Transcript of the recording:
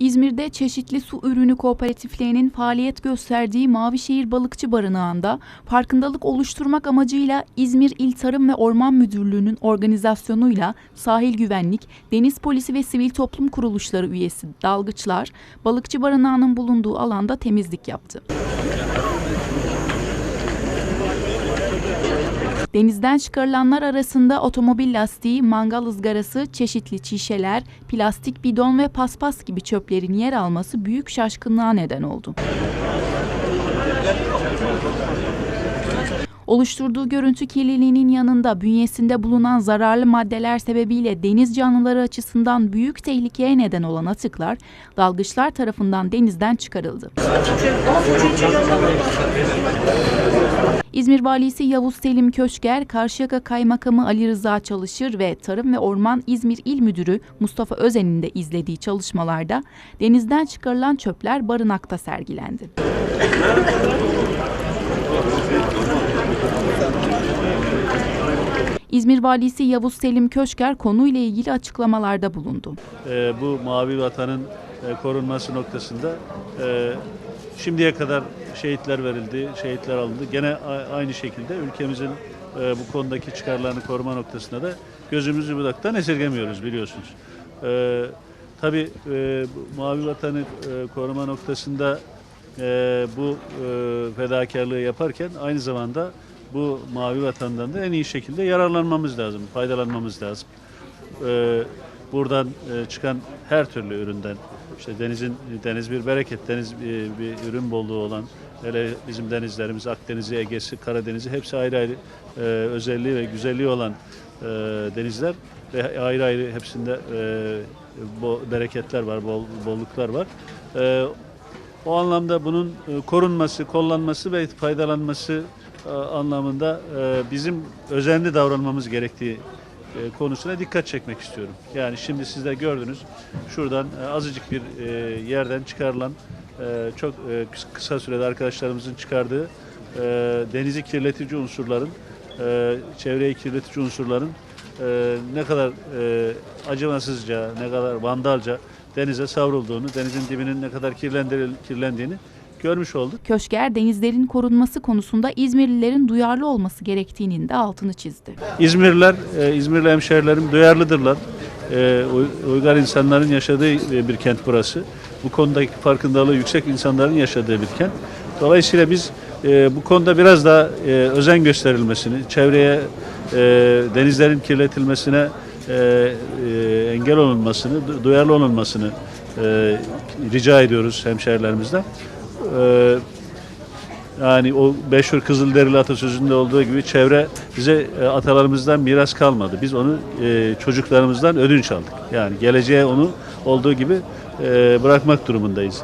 İzmir'de çeşitli su ürünü kooperatiflerinin faaliyet gösterdiği Mavişehir Balıkçı Barınağı'nda farkındalık oluşturmak amacıyla İzmir İl Tarım ve Orman Müdürlüğü'nün organizasyonuyla sahil güvenlik, deniz polisi ve sivil toplum kuruluşları üyesi dalgıçlar Balıkçı Barınağı'nın bulunduğu alanda temizlik yaptı. Denizden çıkarılanlar arasında otomobil lastiği, mangal ızgarası, çeşitli şişeler, plastik bidon ve paspas gibi çöplerin yer alması büyük şaşkınlığa neden oldu. Oluşturduğu görüntü kirliliğinin yanında bünyesinde bulunan zararlı maddeler sebebiyle deniz canlıları açısından büyük tehlikeye neden olan atıklar dalgıçlar tarafından denizden çıkarıldı. İzmir Valisi Yavuz Selim Köşker, Karşıyaka Kaymakamı Ali Rıza Çalışır ve Tarım ve Orman İzmir İl Müdürü Mustafa Özen'in de izlediği çalışmalarda denizden çıkarılan çöpler barınakta sergilendi. İzmir Valisi Yavuz Selim Köşker konuyla ilgili açıklamalarda bulundu. e, bu mavi vatanın e, korunması noktasında e, şimdiye kadar şehitler verildi, şehitler alındı. Gene aynı şekilde ülkemizin e, bu konudaki çıkarlarını koruma noktasında da gözümüzü budaktan esirgemiyoruz biliyorsunuz. E, tabii e, mavi vatanı e, koruma noktasında e, bu e, fedakarlığı yaparken aynı zamanda bu mavi vatandan da en iyi şekilde yararlanmamız lazım, faydalanmamız lazım. Ee, buradan e, çıkan her türlü üründen işte denizin deniz bir bereket, deniz bir, bir ürün bolluğu olan hele bizim denizlerimiz Akdeniz'i, Ege'si, Karadeniz'i hepsi ayrı ayrı e, özelliği ve güzelliği olan e, denizler ve ayrı ayrı hepsinde e, bereketler var, bol, bolluklar var. E, o anlamda bunun e, korunması, kollanması ve faydalanması e, anlamında e, bizim özenli davranmamız gerektiği konusuna dikkat çekmek istiyorum. Yani şimdi siz de gördünüz şuradan azıcık bir yerden çıkarılan çok kıs- kısa sürede arkadaşlarımızın çıkardığı denizi kirletici unsurların, çevreyi kirletici unsurların ne kadar acımasızca, ne kadar vandalca denize savrulduğunu, denizin dibinin ne kadar kirlendiğini görmüş olduk. Köşker denizlerin korunması konusunda İzmirlilerin duyarlı olması gerektiğinin de altını çizdi. İzmirliler, e, İzmirli hemşehrilerim duyarlıdırlar. E, uy- uygar insanların yaşadığı e, bir kent burası. Bu konudaki farkındalığı yüksek insanların yaşadığı bir kent. Dolayısıyla biz e, bu konuda biraz daha e, özen gösterilmesini, çevreye, e, denizlerin kirletilmesine e, e, engel olunmasını, du- duyarlı olunmasını e, rica ediyoruz hemşehrilerimizden. E, yani o meşhur Kızılderili atasözünde olduğu gibi çevre bize e, atalarımızdan miras kalmadı. Biz onu e, çocuklarımızdan ödünç aldık. Yani geleceğe onu olduğu gibi e, bırakmak durumundayız.